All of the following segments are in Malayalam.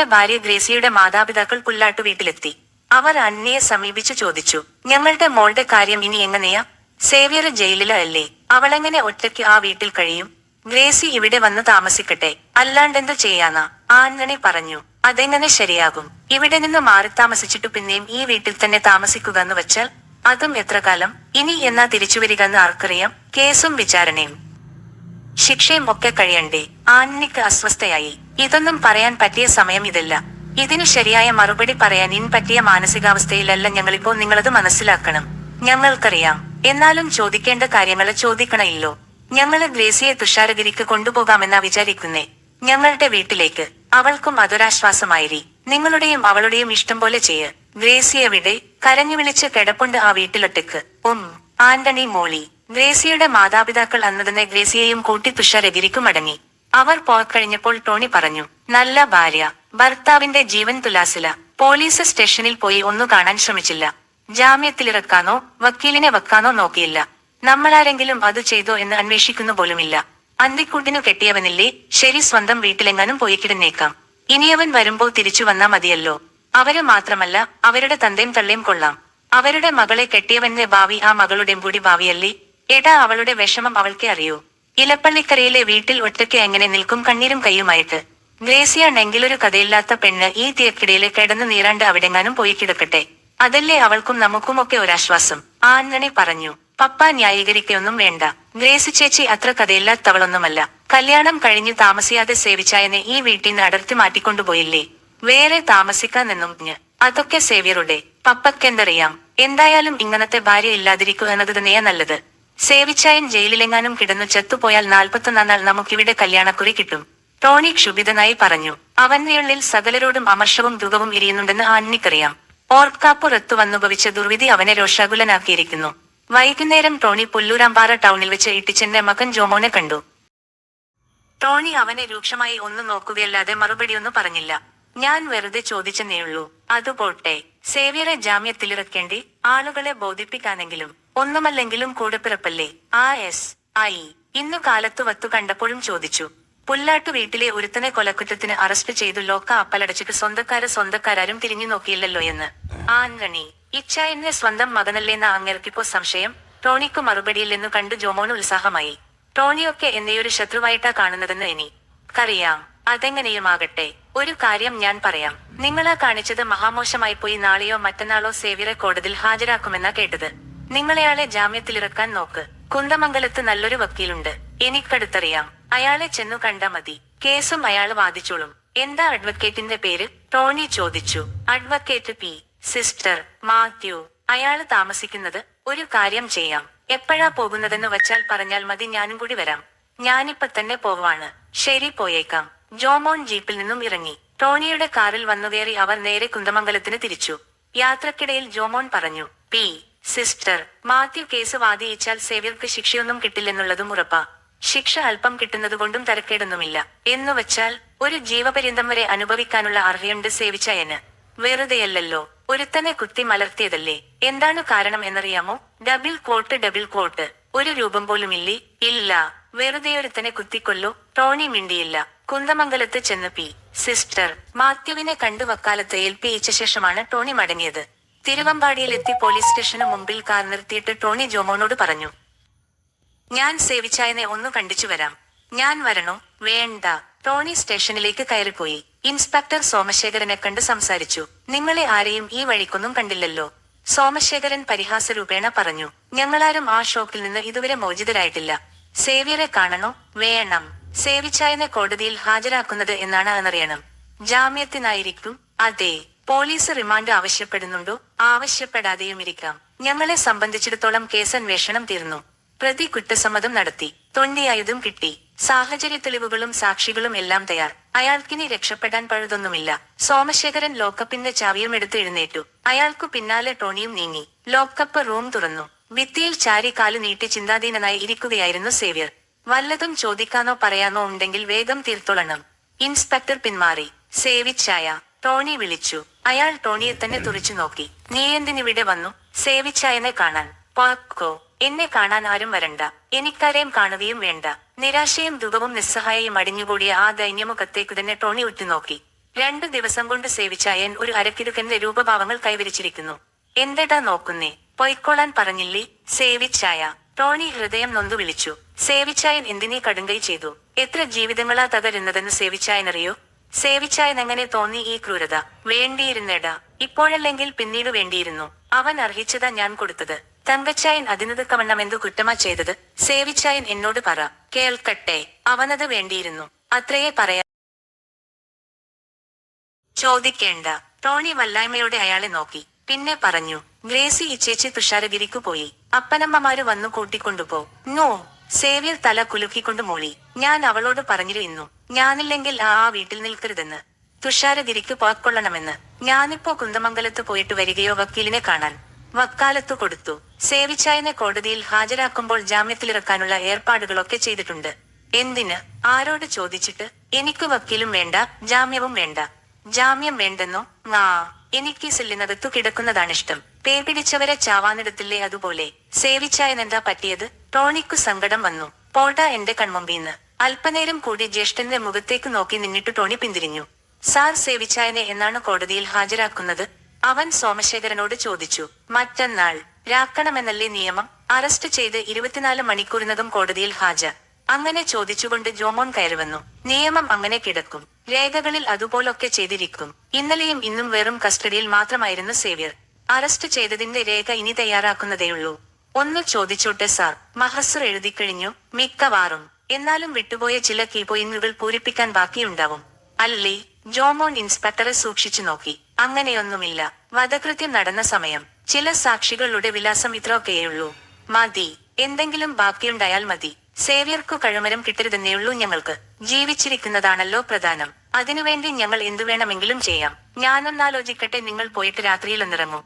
ഞങ്ങളുടെ ഭാര്യ ഗ്രേസിയുടെ മാതാപിതാക്കൾ പുല്ലാട്ടു വീട്ടിലെത്തി. അവർ അന്നയെ സമീപിച്ചു ചോദിച്ചു ഞങ്ങളുടെ മോളുടെ കാര്യം ഇനി എങ്ങനെയാ? സേവിയർ ജയിലിലല്ലേ. അവളെങ്ങനെ ഒറ്റയ്ക്ക് ആ വീട്ടിൽ കഴിയും? ഗ്രേസി ഇവിടെ വന്ന് താമസിക്കട്ടെ. അല്ലാണ്ടെന്ത് ചെയ്യാനാ? ആന്റണി പറഞ്ഞു അതെങ്ങനെ ശരിയാകും? ഇവിടെ നിന്ന് മാറി താമസിച്ചിട്ട് പിന്നെയും ഈ വീട്ടിൽ തന്നെ താമസിക്കുക എന്ന് വെച്ചാൽ അതും എത്ര കാലം? ഇനി എന്നാ തിരിച്ചു വരിക എന്ന് ആർക്കറിയാം? കേസും വിചാരണയും. ശിക്ഷയും ഒക്കെ കഴിയണ്ടേ? ആനിക്ക് അസ്വസ്ഥയായി. ഇതൊന്നും പറയാൻ പറ്റിയ സമയം ഇതല്ല. ഇതിന് ശരിയായ മറുപടി പറയാൻ ഇൻ പറ്റിയ മാനസികാവസ്ഥയിലല്ല ഞങ്ങളിപ്പോ നിങ്ങളത് മനസ്സിലാക്കണം. ഞങ്ങൾക്കറിയാം. എന്നാലും ചോദിക്കേണ്ട കാര്യങ്ങൾ ചോദിക്കണയില്ലോ. ഞങ്ങൾ ഗ്രേസിയെ തുഷാരഗിരിക്ക് കൊണ്ടുപോകാമെന്നാ വിചാരിക്കുന്നേ. ഞങ്ങളുടെ വീട്ടിലേക്ക്. അവൾക്കും അതൊരാശ്വാസമായിരി. നിങ്ങളുടെയും അവളുടെയും ഇഷ്ടം പോലെ ചെയ്യ്. ഗ്രേസിയെ വിടെ. കരഞ്ഞു വിളിച്ച് കിടപ്പുണ്ട് ആ വീട്ടിലൊട്ടിക്ക് ഉം. ആന്റണി മോളി. ഗ്രേസിയുടെ മാതാപിതാക്കൾ അന്ന് തന്നെ ഗ്രേസിയെയും കൂട്ടി തുഷാരഗിരിക്കും അടങ്ങി. അവർ പോയിക്കഴിഞ്ഞപ്പോൾ ടോണി പറഞ്ഞു നല്ല ഭാര്യ ഭർത്താവിന്റെ ജീവൻ തുലാസില. പോലീസ് സ്റ്റേഷനിൽ പോയി ഒന്നു കാണാൻ ശ്രമിച്ചില്ല. ജാമ്യത്തിലിറക്കാനോ വക്കീലിനെ വെക്കാനോ നോക്കിയില്ല. നമ്മളാരെങ്കിലും അത് ചെയ്തോ എന്ന് അന്വേഷിക്കുന്നു പോലുമില്ല. അന്തിക്കൂട്ടിനു കെട്ടിയവനില്ലേ ശരി സ്വന്തം വീട്ടിലെങ്ങാനും പോയി കിടന്നേക്കാം. ഇനിയവൻ വരുമ്പോൾ തിരിച്ചു വന്നാ മതിയല്ലോ. അവർ മാത്രമല്ല അവരുടെ തന്തയും തള്ളയും കൊള്ളാം. അവരുടെ മകളെ കെട്ടിയവന്റെ ഭാവി ആ മകളുടെയും കൂടി ഭാവിയല്ലേ? എടാ അവളുടെ വിഷമം അവൾക്കേ അറിയൂ. ഇലപ്പള്ളിക്കരയിലെ വീട്ടിൽ ഒറ്റയ്ക്ക് എങ്ങനെ നിൽക്കും കണ്ണീരും കയ്യുമായിട്ട്. ഗ്രേസിയാണെങ്കിലൊരു കഥയില്ലാത്ത പെണ്ണ് ഈ തീർക്കിടയിലെ കിടന്നു നീരാണ്ട് അവിടെങ്ങാനും പോയി കിടക്കട്ടെ. അതല്ലേ അവൾക്കും നമുക്കുമൊക്കെ ഒരാശ്വാസം. ആന്റണി പറഞ്ഞു പപ്പ ന്യായീകരിക്കൊന്നും വേണ്ട. ഗ്രേസി ചേച്ചി അത്ര കഥയില്ലാത്തവളൊന്നുമല്ല. കല്യാണം കഴിഞ്ഞു താമസിയാതെ സേവിച്ചായനെ ഈ വീട്ടിൽ നിന്ന് അടർത്തി മാറ്റിക്കൊണ്ടുപോയില്ലേ വേറെ താമസിക്കാനെന്നും അതൊക്കെ സേവ്യറുടെ. പപ്പക്കെന്തറിയാം? എന്തായാലും ഇങ്ങനത്തെ ഭാര്യ ഇല്ലാതിരിക്കുക എന്നത് തന്നെയാ നല്ലത്. സേവിച്ചായൻ ജയിലിലെങ്ങാനും കിടന്നു ചത്തുപോയാൽ നാൽപ്പത്തൊന്നാൾ നാൾ നമുക്കിവിടെ കല്യാണക്കുറി കിട്ടും. ടോണി ക്ഷുഭിതനായി പറഞ്ഞു അവന്റെ ഉള്ളിൽ സകലരോടും അമർഷവും ദുഃഖവും എരിയുന്നുണ്ടെന്ന് ആന്നിക്കറിയാം ഓർക്കാപ്പുറത്തു വന്നുഭവിച്ച ദുർവിധി അവനെ രോഷാകുലനാക്കിയിരിക്കുന്നു. വൈകുന്നേരം ടോണി പുല്ലൂരാമ്പാറ ടൗണിൽ വെച്ച് ഇട്ടിച്ചന്റെ മകൻ ജോമോനെ കണ്ടു. ടോണി അവനെ രൂക്ഷമായി ഒന്നും നോക്കുകയല്ലാതെ മറുപടിയൊന്നും പറഞ്ഞില്ല. ഞാൻ വെറുതെ ചോദിച്ചെന്നേയുള്ളൂ. അതുപോട്ടെ. സേവ്യറെ ജാമ്യത്തിലിറക്കേണ്ടി ആളുകളെ ബോധിപ്പിക്കാനെങ്കിലും ഒന്നുമല്ലെങ്കിലും കൂടപ്പിറപ്പല്ലേ? ആ എസ് ഐ ഇന്നു കാലത്തു വത്തു കണ്ടപ്പോഴും ചോദിച്ചു. പുല്ലാട്ടു വീട്ടിലെ ഒരുത്തനെ കൊലക്കുറ്റത്തിന് അറസ്റ്റ് ചെയ്തു ലോക്ക അപ്പലടച്ചിട്ട് സ്വന്തക്കാരെ സ്വന്തക്കാരും തിരിഞ്ഞു നോക്കിയില്ലല്ലോ എന്ന്. ആന്റണി എന്നെ സ്വന്തം മകനല്ലേന്ന അങ്ങേർക്കിപ്പോ സംശയം? ടോണിക്കു മറുപടിയില്ലെന്നു കണ്ടു ജോമോന് ഉത്സാഹമായി. ടോണിയൊക്കെ എന്നെയൊരു ശത്രുവായിട്ടാ കാണുന്നതെന്ന് ഇനി. കറിയാം. അതെങ്ങനെയുമാകട്ടെ? ഒരു കാര്യം ഞാൻ പറയാം. നിങ്ങളാ കാണിച്ചത് മഹാമോശമായി പോയി നാളെയോ മറ്റന്നാളോ സേവ്യറെ കോടതിയിൽ ഹാജരാക്കുമെന്നാ കേട്ടത്. നിങ്ങളെയാളെ ജാമ്യത്തിലിറക്കാൻ നോക്ക്. കുന്തമംഗലത്ത് നല്ലൊരു വക്കീലുണ്ട്. എനിക്കടുത്തറിയാം. അയാളെ ചെന്നു കണ്ടാ മതി. കേസും അയാൾ വാദിച്ചോളും. എന്താ അഡ്വക്കേറ്റിന്റെ പേര്? ടോണി ചോദിച്ചു. Advocate P. Sister Mathew. അയാൾ താമസിക്കുന്നത് ഒരു കാര്യം ചെയ്യാം. എപ്പോഴാ പോകുന്നതെന്ന് വച്ചാൽ പറഞ്ഞാൽ മതി ഞാനും കൂടി വരാം. ഞാനിപ്പ തന്നെ പോവാണ്. ശരി പോയേക്കാം. ജോമോൻ ജീപ്പിൽ നിന്നും ഇറങ്ങി. ടോണിയുടെ കാറിൽ വന്നുകയറി അവർ നേരെ കുന്തമംഗലത്തിന് തിരിച്ചു. യാത്രക്കിടയിൽ ജോമോൻ പറഞ്ഞു പി. സിസ്റ്റർ മാത്യു കേസ് വാദിയിച്ചാൽ സേവ്യർക്ക് ശിക്ഷയൊന്നും കിട്ടില്ലെന്നുള്ളതും ഉറപ്പാ. ശിക്ഷ അല്പം കിട്ടുന്നതുകൊണ്ടും തരക്കേടൊന്നുമില്ല. എന്നുവച്ചാൽ ഒരു ജീവപര്യന്തം വരെ അനുഭവിക്കാനുള്ള അർഹയുണ്ട് സേവിച്ചയന് വെറുതെയല്ലല്ലോ ഒരുത്തനെ കുത്തി മലർത്തിയതല്ലേ? എന്താണ് കാരണം എന്നറിയാമോ? ഡബിൾ കോട്ട് ഡബിൾ കോട്ട് ഒരു രൂപം പോലും ഇല്ലേ. ഇല്ല. വെറുതെ ഒരുത്തനെ കുത്തിക്കൊല്ലു. ടോണി മിണ്ടിയില്ല. കുന്തമംഗലത്ത് ചെന്ന് പി. സിസ്റ്റർ മാത്യുവിനെ കണ്ടു വക്കാലത്ത് ഏൽപ്പിയിച്ച ശേഷമാണ് ടോണി മടങ്ങിയത്. തിരുവമ്പാടിയിലെത്തി പോലീസ് സ്റ്റേഷന് മുമ്പിൽ കാർ നിർത്തിയിട്ട് ടോണി ജോമോനോട് പറഞ്ഞു ഞാൻ സേവിച്ചായനെ ഒന്ന് കണ്ടിച്ചു വരാം. ഞാൻ വരണോ? വേണ്ട. ടോണി സ്റ്റേഷനിലേക്ക് കയറിപ്പോയി. ഇൻസ്പെക്ടർ സോമശേഖരനെ കണ്ട് സംസാരിച്ചു നിങ്ങളെ ആരെയും ഈ വഴിക്കൊന്നും കണ്ടില്ലല്ലോ. സോമശേഖരൻ പരിഹാസ രൂപേണ പറഞ്ഞു ഞങ്ങളാരും ആ ഷോപ്പിൽ നിന്ന് ഇതുവരെ മോചിതരായിട്ടില്ല. സേവ്യരെ കാണണോ? വേണം. സേവിച്ചായനെ കോടതിയിൽ ഹാജരാക്കുന്നത് എന്നാണ് എന്നറിയണം ജാമ്യത്തിനായിരിക്കും അതെ. Police remand ആവശ്യപ്പെടുന്നുണ്ടോ? ആവശ്യപ്പെടാതെയും ഇരിക്കാം. ഞങ്ങളെ സംബന്ധിച്ചിടത്തോളം കേസന്വേഷണം തീർന്നു. പ്രതി കുറ്റസമ്മതം നടത്തി. തൊണ്ടിയായതും കിട്ടി. സാഹചര്യ തെളിവുകളും സാക്ഷികളും എല്ലാം തയ്യാർ. അയാൾക്കിനി രക്ഷപ്പെടാൻ പഴുതൊന്നുമില്ല. സോമശേഖരൻ ലോക്കപ്പിന്റെ ചാവിയും എടുത്ത് എഴുന്നേറ്റു. അയാൾക്കു പിന്നാലെ ടോണിയും നീങ്ങി. ലോക്കപ്പ് റൂം തുറന്നു. ഭിത്തിയിൽ ചാരി കാലു നീട്ടി ചിന്താധീനനായി ഇരിക്കുകയായിരുന്നു സേവ്യർ. വല്ലതും ചോദിക്കാനോ പറയാനോ ഉണ്ടെങ്കിൽ വേഗം തീർത്തോളണം. ഇൻസ്പെക്ടർ പിന്മാറി. സേവിച്ചായ. ടോണി വിളിച്ചു. അയാൾ ടോണിയെ തന്നെ തുറച്ചു നോക്കി. നീ എന്തിനിവിടെ വന്നു? സേവിച്ചായനെ കാണാൻ. പാക്കോ എന്നെ കാണാൻ ആരും വരണ്ട. എനിക്കാരെയും കാണുകയും വേണ്ട. നിരാശയും ദുഃഖവും നിസ്സഹായയും അടിഞ്ഞുകൂടിയ ആ ദൈന്യമുഖത്തേക്ക് തന്നെ ടോണി ഉറ്റുനോക്കി. രണ്ടു ദിവസം കൊണ്ട് സേവിച്ചായൻ ഒരു അരക്കിടുക്കന്റെ രൂപഭാവങ്ങൾ കൈവരിച്ചിരിക്കുന്നു. എന്തെടാ നോക്കുന്നേ? പൊയ്ക്കോളാൻ പറഞ്ഞില്ലേ? സേവിച്ചായ. ടോണി ഹൃദയം നൊന്തു വിളിച്ചു. സേവിച്ചായൻ എന്തിനീ കടുങ്കൈ ചെയ്തു? എത്ര ജീവിതങ്ങളാ തകരുന്നതെന്ന് സേവിച്ചായനറിയോ? സേവിച്ചായൻ എങ്ങനെ തോന്നി ഈ ക്രൂരത. വേണ്ടിയിരുന്നെടാ. ഇപ്പോഴല്ലെങ്കിൽ പിന്നീട് വേണ്ടിയിരുന്നു. അവൻ അർഹിച്ചതാ ഞാൻ കൊടുത്തത്. തങ്കച്ചായൻ അതിനത് കവണ്ണമെന്തു കുറ്റമാ ചെയ്തത്? സേവിച്ചായൻ എന്നോട് പറ. കേൾക്കട്ടെ. അവനത് വേണ്ടിയിരുന്നു. അത്രയേ പറയാ ചോദിക്കേണ്ട. ടോണി വല്ലായ്മയോടെ അയാളെ നോക്കി. പിന്നെ പറഞ്ഞു. ഗ്രേസി ഇച്ചേച്ചി തുഷാരഗിരിക്കു പോയി. അപ്പനമ്മമാര് വന്നു കൂട്ടിക്കൊണ്ടുപോ നോ. സേവ്യർ തല കുലുക്കിക്കൊണ്ട് മൂളി. ഞാൻ അവളോട് പറഞ്ഞിരുന്നു. ഞാനില്ലെങ്കിൽ ആ വീട്ടിൽ നിൽക്കരുതെന്ന്. തുഷാരഗിരിക്ക് പോക്കൊള്ളണമെന്ന്. ഞാനിപ്പോ കുന്തമംഗലത്ത് പോയിട്ട് വരികയോ വക്കീലിനെ കാണാൻ. വക്കാലത്തു കൊടുത്തു. സേവിച്ചായനെ കോടതിയിൽ ഹാജരാക്കുമ്പോൾ ജാമ്യത്തിലിറക്കാനുള്ള ഏർപ്പാടുകളൊക്കെ ചെയ്തിട്ടുണ്ട്. എന്തിന്? ആരോട് ചോദിച്ചിട്ട്? എനിക്ക് വക്കീലും വേണ്ട ജാമ്യവും വേണ്ട. ജാമ്യം വേണ്ടെന്നോ? ആ എനിക്ക് സെല്ലിനകത്തു കിടക്കുന്നതാണിഷ്ടം പേ പിടിച്ചവരെ ചാവാനിടത്തില്ലേ അതുപോലെ. സേവിച്ചായനെന്താ പറ്റിയത്? ടോണിക്കു സങ്കടം വന്നു. പോടാ എന്റെ കൺമുമ്പീന്ന്. അല്പനേരം കൂടി ജ്യേഷ്ഠന്റെ മുഖത്തേക്ക് നോക്കി നിന്നിട്ട് ടോണി പിന്തിരിഞ്ഞു. സാർ സേവിച്ചായനെ എന്നാണ് കോടതിയിൽ ഹാജരാക്കുന്നത്? അവൻ സോമശേഖരനോട് ചോദിച്ചു. മറ്റന്നാൾ. രാക്കണമെന്നല്ലേ നിയമം? അറസ്റ്റ് ചെയ്ത് ഇരുപത്തിനാല് മണിക്കൂറിനകം കോടതിയിൽ ഹാജർ അങ്ങനെ ചോദിച്ചുകൊണ്ട് ജോമോൻ കയറി വന്നു. നിയമം അങ്ങനെ കിടക്കും. രേഖകളിൽ അതുപോലൊക്കെ ചെയ്തിരിക്കും. ഇന്നലെയും ഇന്നും വെറും കസ്റ്റഡിയിൽ മാത്രമായിരുന്നു സേവ്യർ. അറസ്റ്റ് ചെയ്തതിന്റെ രേഖ ഇനി തയ്യാറാക്കുന്നതേയുള്ളൂ. ഒന്ന് ചോദിച്ചോട്ടെ സാർ. മഹസർ എഴുതിക്കഴിഞ്ഞു. മിക്കവാറും. എന്നാലും വിട്ടുപോയ ചില കീ പോയിന്റുകൾ പൂരിപ്പിക്കാൻ ബാക്കിയുണ്ടാവും. അല്ലേ ജോമോൻ ഇൻസ്പെക്ടറെ സൂക്ഷിച്ചു നോക്കി. അങ്ങനെയൊന്നുമില്ല. വധകൃത്യം നടന്ന സമയം. ചില സാക്ഷികളുടെ വിലാസം ഇത്രയൊക്കെയുള്ളൂ മതി. എന്തെങ്കിലും ബാക്കിയുണ്ടായാൽ മതി. സേവ്യർക്കു കഴുമരം കിട്ടരുതെന്നേയുള്ളൂ ഞങ്ങൾക്ക്. ജീവിച്ചിരിക്കുന്നതാണല്ലോ പ്രധാനം. അതിനുവേണ്ടി ഞങ്ങൾ എന്തു വേണമെങ്കിലും ചെയ്യാം. ഞാനൊന്നാലോചിക്കട്ടെ നിങ്ങൾ പോയിട്ട് രാത്രിയിൽ ഒന്നിറങ്ങൂ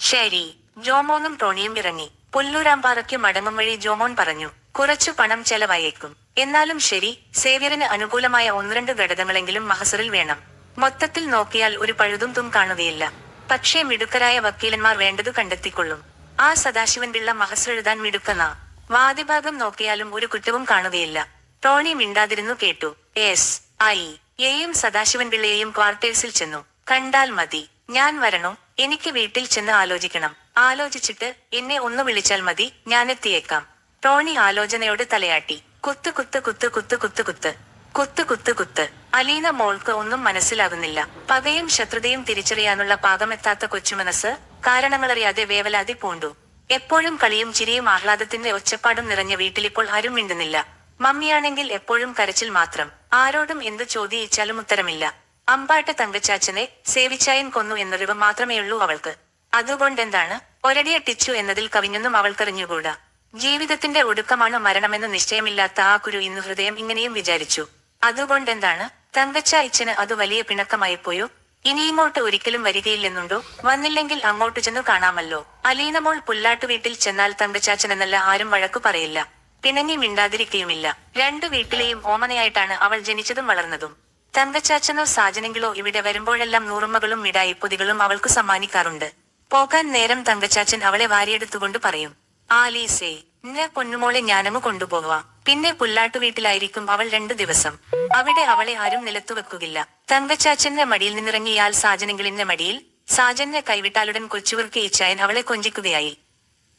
ശരി. ജോമോനും ടോണിയും ഇറങ്ങി. പുല്ലൂരാമ്പാറയ്ക്ക് മടങ്ങും വഴി ജോമോൻ പറഞ്ഞു. കുറച്ചു പണം ചെലവായേക്കും. എന്നാലും ശരി സേവ്യറിന് അനുകൂലമായ ഒന്ന് രണ്ട് ഘടകങ്ങളെങ്കിലും മഹസറിൽ വേണം. മൊത്തത്തിൽ നോക്കിയാൽ ഒരു പഴുതും തും കാണുകയില്ല. പക്ഷേ മിടുക്കരായ വക്കീലന്മാർ വേണ്ടത് കണ്ടെത്തിക്കൊള്ളും. ആ സദാശിവൻ പിള്ള മഹസർ എഴുതാൻ മിടുക്കനാ. വാദിഭാഗം നോക്കിയാലും ഒരു കുറ്റവും കാണുകയില്ല. ടോണി മിണ്ടാതിരുന്നു കേട്ടു. S I. എയും സദാശിവൻ പിള്ളയെയും ക്വാർട്ടേഴ്സിൽ ചെന്നു. കണ്ടാൽ മതി. ഞാൻ വരണോ. എനിക്ക് വീട്ടിൽ ചെന്ന് ആലോചിക്കണം. ആലോചിച്ചിട്ട് എന്നെ ഒന്ന് വിളിച്ചാൽ മതി. ഞാൻ എത്തിയേക്കാം ടോണി ആലോചനയോട് തലയാട്ടി. കുത്ത് കുത്ത് കുത്ത് കുത്ത് കുത്ത് കുത്ത്. കുത്ത് കുത്ത് കുത്ത്. അലീന മോൾക്ക് ഒന്നും മനസ്സിലാകുന്നില്ല. പകയും ശത്രുതയും തിരിച്ചറിയാനുള്ള പാകമെത്താത്ത കൊച്ചുമനസ് കാരണങ്ങളറിയാതെ വേവലാതി പൂണ്ടു. എപ്പോഴും കളിയും ചിരിയും ആഹ്ലാദത്തിന്റെ ഒച്ചപ്പാടും നിറഞ്ഞ വീട്ടിലിപ്പോൾ ആരും മിണ്ടുന്നില്ല. മമ്മിയാണെങ്കിൽ എപ്പോഴും കരച്ചിൽ മാത്രം. ആരോടും എന്ത് ചോദിച്ചാലും ഉത്തരമില്ല. അമ്പാട്ട തങ്കച്ചാച്ചനെ സേവിച്ചായൻ കൊന്നു എന്നറിവ് മാത്രമേയുള്ളൂ അവൾക്ക്. അതുകൊണ്ടെന്താണ്? ഒരടിയട്ടിച്ചു എന്നതിൽ കവിഞ്ഞൊന്നും അവൾക്കറിഞ്ഞുകൂടാ. ജീവിതത്തിന്റെ ഒടുക്കമാണ് മരണമെന്ന് നിശ്ചയമില്ലാത്ത ആ കുരു ഇന്ന് ഹൃദയം ഇങ്ങനെയും വിചാരിച്ചു. അതുകൊണ്ടെന്താണ്? തങ്കച്ച അച്ഛന് അത് വലിയ പിണക്കമായിപ്പോയോ? ഇനിയിങ്ങോട്ട് ഒരിക്കലും വരികയില്ലെന്നുണ്ടോ? വന്നില്ലെങ്കിൽ അങ്ങോട്ട് ചെന്നു കാണാമല്ലോ. അലീനമോൾ പുല്ലാട്ടു വീട്ടിൽ ചെന്നാൽ തങ്കച്ചാച്ചൻ എന്നല്ല ആരും വഴക്കു പറയില്ല. പിണങ്ങി മിണ്ടാതിരിക്കുകയുമില്ല രണ്ടു വീട്ടിലെയും ഓമനയായിട്ടാണ് അവൾ ജനിച്ചതും വളർന്നതും. തങ്കച്ചാച്ചനോ സാജനെങ്കിലോ ഇവിടെ വരുമ്പോഴെല്ലാം നൂറുമ്മകളും മിഠായിപ്പൊതികളും അവൾക്ക് സമ്മാനിക്കാറുണ്ട്. പോകാൻ നേരം തങ്കച്ചാച്ചൻ അവളെ വാരിയെടുത്തുകൊണ്ട് പറയും ആലീസേ ഇന്ന പൊന്നുമോളെ ഞാനങ്ങ് കൊണ്ടുപോവാ. പിന്നെ പുല്ലാട്ടു വീട്ടിലായിരിക്കും അവൾ രണ്ടു ദിവസം. അവിടെ അവളെ ആരും നിലത്തു വെക്കുകയില്ല. തങ്കച്ചാച്ചന്റെ മടിയിൽ നിന്നിറങ്ങിയാൽ സാജനെങ്കിലിന്റെ മടിയിൽ സാജനെ കൈവിട്ടാലുടൻ കൊച്ചുവർക്ക് ഈച്ചായൻ അവളെ കൊഞ്ചിക്കുകയായി.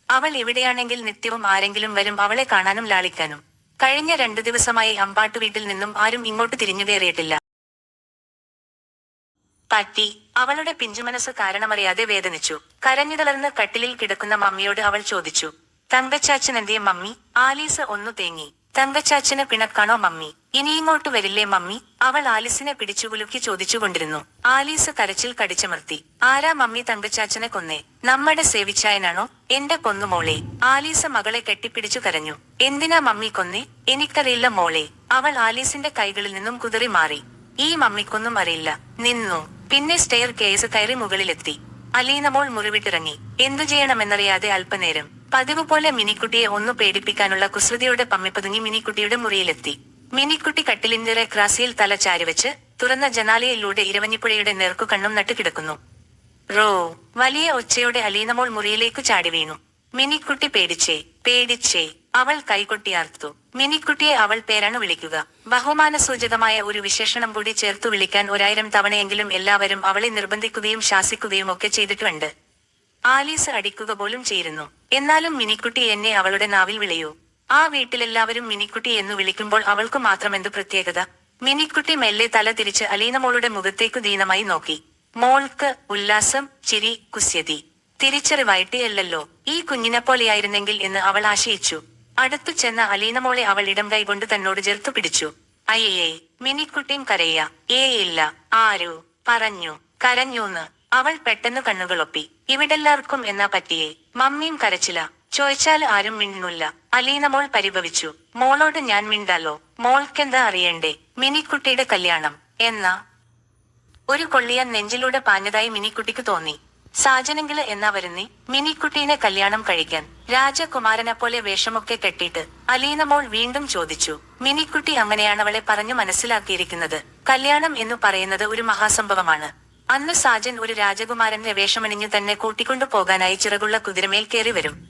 അവൾ എവിടെയാണെങ്കിൽ നിത്യവും ആരെങ്കിലും വരും അവളെ കാണാനും ലാളിക്കാനും. കഴിഞ്ഞ രണ്ടു ദിവസമായി അമ്പാട്ടു വീട്ടിൽ നിന്നും ആരും ഇങ്ങോട്ട് തിരിഞ്ഞു കയറിയിട്ടില്ല. പട്ടി അവളുടെ പിഞ്ചുമനസ് കാരണമറിയാതെ വേദനിച്ചു. കരഞ്ഞു തളർന്ന് കട്ടിലിൽ കിടക്കുന്ന മമ്മിയോട് അവൾ ചോദിച്ചു തങ്കച്ചാച്ചൻ എന്തേ മമ്മി? ആലീസ് ഒന്നു തേങ്ങി. തങ്കച്ചാച്ചന് പിണക്കാണോ മമ്മി? ഇനിയിങ്ങോട്ട് വരില്ലേ മമ്മി? അവൾ ആലീസിനെ പിടിച്ചുകുലുക്കി ചോദിച്ചുകൊണ്ടിരുന്നു. ആലീസ് കരച്ചിൽ കടിച്ചമർത്തി. ആരാ മമ്മി തങ്കച്ചാച്ചനെ കൊന്നേ? നമ്മുടെ സേവിച്ചായനാണോ? എന്റെ കൊന്നുമോളെ ആലീസ് മകളെ കെട്ടിപ്പിടിച്ചു കരഞ്ഞു. എന്തിനാ മമ്മി കൊന്നേ? എനിക്കറിയില്ല മോളെ. അവൾ ആലീസിന്റെ കൈകളിൽ നിന്നും കുതിറി മാറി. ഈ മമ്മിക്കൊന്നും അറിയില്ല. നിന്നു. പിന്നെ സ്റ്റെയർ കേസ് കയറി മുകളിലെത്തി. അലീന അലീനമോൾ മുറിവിട്ടിറങ്ങി. എന്തു ചെയ്യണമെന്നറിയാതെ അല്പനേരം. പതിവ് പോലെ മിനിക്കുട്ടിയെ ഒന്നു പേടിപ്പിക്കാനുള്ള കുസൃതിയുടെ പമ്മിപ്പതുങ്ങി മിനിക്കുട്ടിയുടെ മുറിയിലെത്തി. മിനിക്കുട്ടി കട്ടിലിന്റെ ക്രാസിയിൽ തല ചാരിവെച്ച് തുറന്ന ജനാലയിലൂടെ ഇരവഞ്ഞിപ്പുഴയുടെ നേർക്കു കണ്ണും നട്ടുകിടക്കുന്നു റോ വലിയ ഒച്ചയോടെ അലീനമോൾ മുറിയിലേക്ക് ചാടി വീണു. മിനിക്കുട്ടി പേടിച്ചേ പേടിച്ചേ അവൾ കൈകൊട്ടിയാർത്തു മിനിക്കുട്ടിയെ അവൾ പേരാണ് വിളിക്കുക. ബഹുമാനസൂചകമായ ഒരു വിശേഷണം കൂടി ചേർത്തു വിളിക്കാൻ ഒരായിരം തവണയെങ്കിലും എല്ലാവരും അവളെ നിർബന്ധിക്കുകയും ശാസിക്കുകയും ഒക്കെ ചെയ്തിട്ടുണ്ട് ആലീസ് അടിക്കുക പോലും ചെയ്തിരുന്നു. എന്നാലും മിനിക്കുട്ടി എന്നെ അവളുടെ നാവിൽ വിളിയൂ. ആ വീട്ടിലെല്ലാവരും മിനിക്കുട്ടി എന്ന് വിളിക്കുമ്പോൾ അവൾക്ക് മാത്രം എന്തു പ്രത്യേകത? മിനിക്കുട്ടി മെല്ലെ തല തിരിച്ച് അലീനമോളുടെ മുഖത്തേക്കു ദീനമായി നോക്കി. മോൾക്ക് ഉല്ലാസം ചിരി കുസ്യതി. തിരിച്ചറിവായിട്ടിയല്ലോ ഈ കുഞ്ഞിനെപ്പോലെയായിരുന്നെങ്കിൽ എന്ന് അവൾ ആശയിച്ചു. അടുത്തു ചെന്ന അലീനമോളെ അവൾ ഇടം കൈകൊണ്ട് തന്നോട് ചേർത്തു പിടിച്ചു. അയ്യേ മിനിക്കുട്ടിയും കരയ്യ ഏ ഇല്ല. ആരോ? പറഞ്ഞു. കരഞ്ഞൂന്ന്. അവൾ പെട്ടെന്ന് കണ്ണുകളൊപ്പി. ഇവിടെല്ലാവർക്കും എന്നാ പറ്റിയെ? മമ്മിയും കരച്ചില. ചോയിച്ചാൽ ആരും മിണ്ടുന്നില്ല. അലീന മോൾ പരിഭവിച്ചു. മോളോട് ഞാൻ മിണ്ടാലോ? മോൾക്കെന്താ അറിയണ്ടേ? മിനിക്കുട്ടിയുടെ കല്യാണം. എന്ന? ഒരു കൊള്ളിയാൻ നെഞ്ചിലൂടെ പാഞ്ഞതായി മിനിക്കുട്ടിക്ക് തോന്നി. സാജനെങ്കിൽ എന്നാ വരുന്നി? മിനിക്കുട്ടീനെ കല്യാണം കഴിക്കാൻ. രാജകുമാരനെ പോലെ വേഷമൊക്കെ കെട്ടിയിട്ട് അലീന മോൾ വീണ്ടും ചോദിച്ചു. മിനിക്കുട്ടി അങ്ങനെയാണ് അവളെ പറഞ്ഞു മനസ്സിലാക്കിയിരിക്കുന്നത്. കല്യാണം എന്ന് പറയുന്നത് ഒരു മഹാസംഭവമാണ്. അന്ന് സാജൻ ഒരു രാജകുമാരന്റെ വേഷമണിഞ്ഞു തന്നെ കൂട്ടിക്കൊണ്ടു പോകാനായി ചിറകുള്ള കുതിരമേൽ കയറി വരും.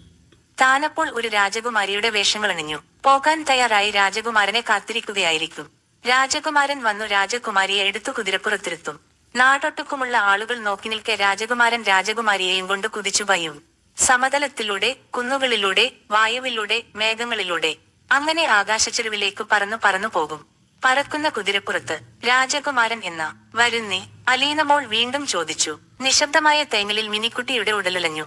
താനപ്പോൾ ഒരു രാജകുമാരിയുടെ വേഷങ്ങൾ അണിഞ്ഞു. പോകാൻ തയ്യാറായി രാജകുമാരനെ കാത്തിരിക്കുകയായിരിക്കും. രാജകുമാരൻ വന്നു രാജകുമാരിയെ എടുത്തു കുതിരപ്പുറത്തിരുത്തും. നാടൊട്ടുക്കുമുള്ള ആളുകൾ നോക്കി നിൽക്കെ രാജകുമാരൻ രാജകുമാരിയെയും കൊണ്ട് കുതിച്ചു പയും സമതലത്തിലൂടെ കുന്നുകളിലൂടെ വായുവിലൂടെ മേഘങ്ങളിലൂടെ. അങ്ങനെ ആകാശച്ചെരുവിലേക്ക് പറന്നു പറന്നു പോകും. പറക്കുന്ന കുതിരപ്പുറത്ത് രാജകുമാരൻ എന്ന വരുന്നേ അലീനമോൾ വീണ്ടും ചോദിച്ചു. നിശബ്ദമായ തേങ്ങലിൽ മിനിക്കുട്ടിയുടെ ഉടലലഞ്ഞു.